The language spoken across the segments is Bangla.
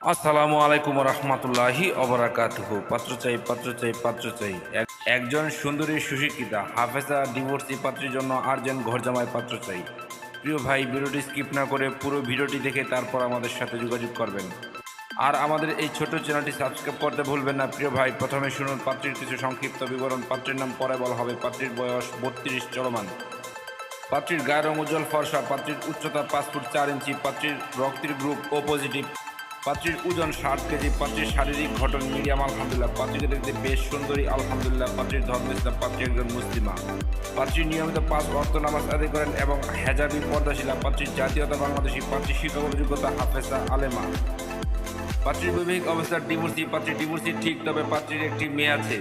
আসসালামু আলাইকুম রহমতুল্লাহি অবরাকাতুহু পাত্র চাই পাত্র চাই পাত্র চাই। এক- একজন সুন্দরী সুশিক্ষিতা, হাফেজা, ডিভোর্সি পাত্রের জন্য আর্জেন্ট ঘর জামাই পাত্র চাই। প্রিয় ভাই, ভিডিওটি স্কিপ না করে পুরো ভিডিওটি দেখে তারপর আমাদের সাথে যোগাযোগ করবেন। আর আমাদের এই ছোট চ্যানেলটি সাবস্ক্রাইব করতে ভুলবেন না। প্রিয় ভাই, প্রথমে শুনুন পাত্রীর কিছু সংক্ষিপ্ত বিবরণ। পাত্রীর নাম পরে বলা হবে। পাত্রীর বয়স বত্রিশ, চলমান। পাত্রীর গায়ের রং উজ্জ্বল ফর্সা। পাত্রীর উচ্চতা পাঁচ ফুট চার ইঞ্চি। পাত্রীর রক্তের গ্রুপ ও পজিটিভ। পাত্রীর ওজন ষাট কেজি পাত্রীর শারীরিক ঘটন মিডিয়াম, আলহামদুলিল্লাহ। পাত্রীকে দেখতে বেশ সুন্দরী, আলহামদুলিল্লাহ। পাত্রীর ধর্ম ইসলাম পাত্রী একজন মুসলিমা। পাত্রী নিয়মিত পাঁচ অর্থ নামাজ আদায় করেন এবং হেজাবি পর্দাশীলা। পাত্রীর জাতীয়তা বাংলাদেশী পাত্রীর শিক্ষাগত যোগ্যতা হাফেজা আলেমা। পাত্রীর বৈবাহিক অবস্থার ডিভোর্সি পাত্রীর ডিভোর্সি ঠিক, তবে পাত্রীর একটি মেয়ে আছে।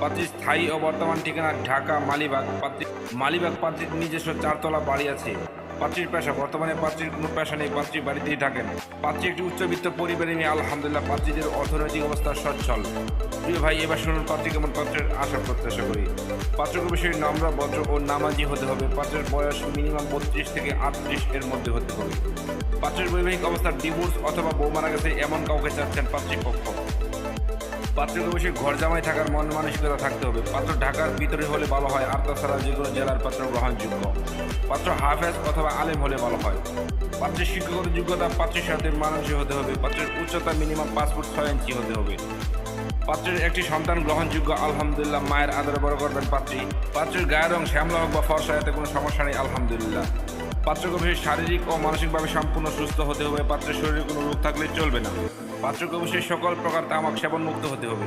পাত্রীর স্থায়ী ও বর্তমান ঠিকানা ঢাকা, মালিবাগ। পাত্রী মালিবাগ পাত্রীর নিজস্ব চারতলা বাড়ি আছে। পাত্রীর পেশা, বর্তমানে পাত্রীর কোনো পেশা নেই পাত্রী বাড়িতেই থাকেন। পাত্রী একটি উচ্চবিত্ত পরিবারে মেয়ে আলহামদুলিল্লাহ পাত্রীদের অর্থনৈতিক অবস্থা সচ্ছল। প্রিয় ভাই, এবার শুনুন পাত্রী কেমন পাত্রের আশা প্রত্যাশা করি। পাত্রকে বিষয়ে নম্র, ভদ্র ও নামাজি হতে হবে। পাত্রের বয়স মিনিমাম বত্রিশ থেকে আটত্রিশ এর মধ্যে হতে হবে। পাত্রের বৈবাহিক অবস্থার ডিভোর্স অথবা বউ মারা গেছে এমন কাউকে চাচ্ছেন পাত্রীপক্ষ পাত্রকে বসে ঘর জামাই থাকার মন মানসিকতা থাকতে হবে। পাত্র ঢাকার ভিতরে হলে ভালো হয়, আর তাছাড়া যে কোনো জেলার পাত্র গ্রহণযোগ্য। পাত্র হাফেজ অথবা আলেম হলে ভালো হয়। পাত্রের শিক্ষাগত যোগ্যতা পাত্রের সাথে মানানসই হতে হবে। পাত্রের উচ্চতা মিনিমাম পাঁচ ফুট ছয় ইঞ্চি হতে হবে। পাত্রের একটি সন্তান গ্রহণযোগ্য, আলহামদুলিল্লাহ, মায়ের আদরে বড় করবেন পাত্রী। পাত্রের গায়ের রং শ্যামলা হোক বা ফর্সা, এতে কোনো সমস্যা নেই, আলহামদুলিল্লাহ। পাত্রকে শারীরিক ও মানসিকভাবে সম্পূর্ণ সুস্থ হতে হবে। পাত্রের শরীরে কোনো রোগ থাকলে চলবে না। পাত্রকে অবশ্যই সকল প্রকার তামাক সেবন মুক্ত হতে হবে।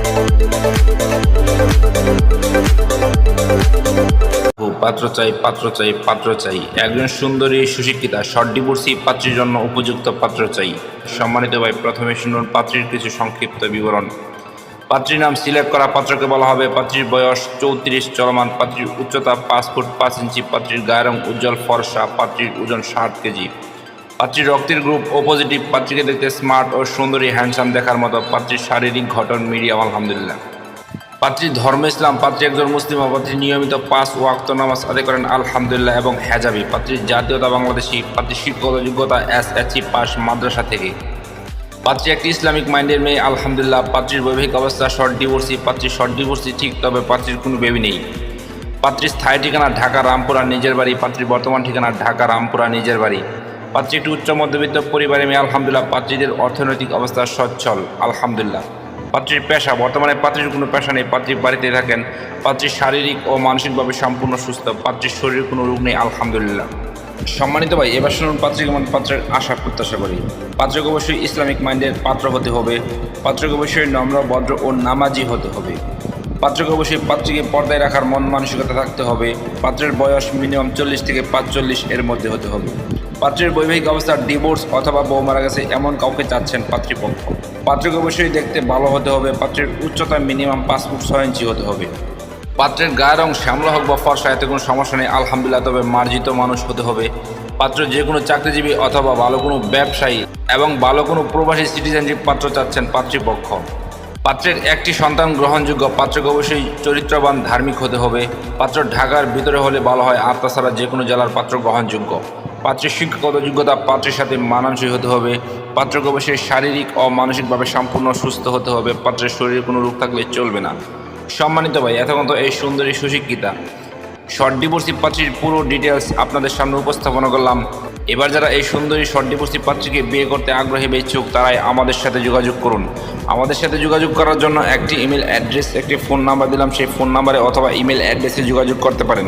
পাত্র চাই পাত্র চাই পাত্র চাই। একজন সুন্দরী, সুশিক্ষিতা শর্ট ডিভোর্সি পাত্রীর জন্য উপযুক্ত পাত্র চাই। সম্মানিত ভাই, প্রথমে শুনুন পাত্রীর কিছু সংক্ষিপ্ত বিবরণ। পাত্রীর নাম সিলেক্ট করা পাত্রকে বলা হবে পাত্রীর বয়স চৌত্রিশ, চলমান পাত্রীর উচ্চতা পাঁচ ফুট পাঁচ ইঞ্চি, পাত্রীর গায়ের রং উজ্জ্বল ফর্সা, পাত্রীর ওজন ষাট কেজি। পাত্রীর রক্তের গ্রুপ ও পজিটিভ পাত্রীকে দেখতে স্মার্ট ও সুন্দরী হ্যান্ডসাম দেখার মতো পাত্রীর শারীরিক ঘটন মিডিয়াম, আলহামদুলিল্লাহ। পাত্রী ধর্ম ইসলাম, পাত্রী একজন মুসলিম পাত্রী নিয়মিত পাঁচ ওয়াক্ত নামাজ আদায় করেন, আলহামদুলিল্লাহ, এবং হেজাবি। পাত্রীর জাতীয়তা বাংলাদেশি পাত্রী শিক্ষক যোগ্যতা এস এসি পাস মাদ্রাসা থেকে। পাত্রী একটি ইসলামিক মাইন্ডের মেয়ে, আলহামদুলিল্লাহ, পাত্রীর বৈবাহিক অবস্থা শর্ট ডিভোর্সি পাত্রীর শর্ট ডিভোর্সি ঠিক তবে পাত্রীর কোনো বেবি নেই। পাত্রীর স্থায়ী ঠিকানা ঢাকা রামপুরা নিজের বাড়ি। পাত্রীর বর্তমান ঠিকানা ঢাকা রামপুরা নিজের বাড়ি। পাত্রী একটি উচ্চ মধ্যবিত্ত পরিবারের মেয়ে, আলহামদুলিল্লাহ। পাত্রীদের অর্থনৈতিক অবস্থা সচ্ছল, আলহামদুলিল্লাহ। পাত্রীর পেশা, বর্তমানে পাত্রীর কোনো পেশা নেই। পাত্রী বাড়িতে থাকেন পাত্রীর শারীরিক ও মানসিকভাবে সম্পূর্ণ সুস্থ পাত্রীর শরীরে কোনো রোগ নেই, আলহামদুলিল্লাহ। সম্মানিত ভাই, এবার শুনুন পাত্রী কেমন পাত্রের আশা, প্রত্যাশা করি। পাত্রকে অবশ্যই ইসলামিক মাইন্ডের পাত্র হতে হবে। পাত্রকে অবশ্যই নম্র, ভদ্র ও নামাজি হতে হবে। পাত্রকে অবশ্যই পাত্রীকে পর্দায় রাখার মন মানসিকতা থাকতে হবে। পাত্রের বয়স মিনিমাম চল্লিশ থেকে পাঁচচল্লিশ এর মধ্যে হতে হবে। পাত্রের বৈবাহিক অবস্থার ডিভোর্স অথবা বউ মারা গেছে এমন কাউকে চাচ্ছেন পাত্রীপক্ষ। পাত্রকে অবশ্যই দেখতে ভালো হতে হবে, পাত্রের উচ্চতা মিনিমাম পাঁচ ফুট ছয় ইঞ্চি হতে হবে। পাত্রের গায়ের রং শ্যামলা হোক বা ফর্সা, এতে কোনো সমস্যা নেই, আলহামদুলিল্লাহ, তবে মার্জিত মানুষ হতে হবে। পাত্র যে কোনো চাকরিজীবী অথবা ভালো কোনো ব্যবসায়ী এবং ভালো কোনো প্রবাসী সিটিজেনশিপ পাত্র চাচ্ছেন পাত্রীপক্ষ। পাত্রের একটি সন্তান গ্রহণযোগ্য, পাত্রকে অবশ্যই চরিত্রবান, ধার্মিক হতে হবে। পাত্র ঢাকার ভিতরে হলে ভালো হয়, আর তাছাড়া যে কোনো জেলার পাত্র গ্রহণযোগ্য। পাত্রের শিক্ষাগত যোগ্যতা পাত্রের সাথে মানানসই হতে হবে। পাত্রকে অবশ্যই শারীরিক ও মানসিকভাবে সম্পূর্ণ সুস্থ হতে হবে। পাত্রের শরীরে কোনো রোগ থাকলে চলবে না। সম্মানিত ভাই এতক্ষণ তো এই সুন্দরী সুশিক্ষিতা। শর্ট ডিভোর্সি পাত্রীর পুরো ডিটেলস আপনাদের সামনে উপস্থাপনা করলাম। এবার যারা এই সুন্দরী শর্ট ডিভোর্সি পাত্রীকে বিয়ে করতে আগ্রহী ইচ্ছুক তারাই আমাদের সাথে যোগাযোগ করুন। আমাদের সাথে যোগাযোগ করার জন্য একটি ইমেল অ্যাড্রেস, একটি ফোন নাম্বার দিলাম। সেই ফোন নাম্বারে অথবা ইমেল অ্যাড্রেসে যোগাযোগ করতে পারেন।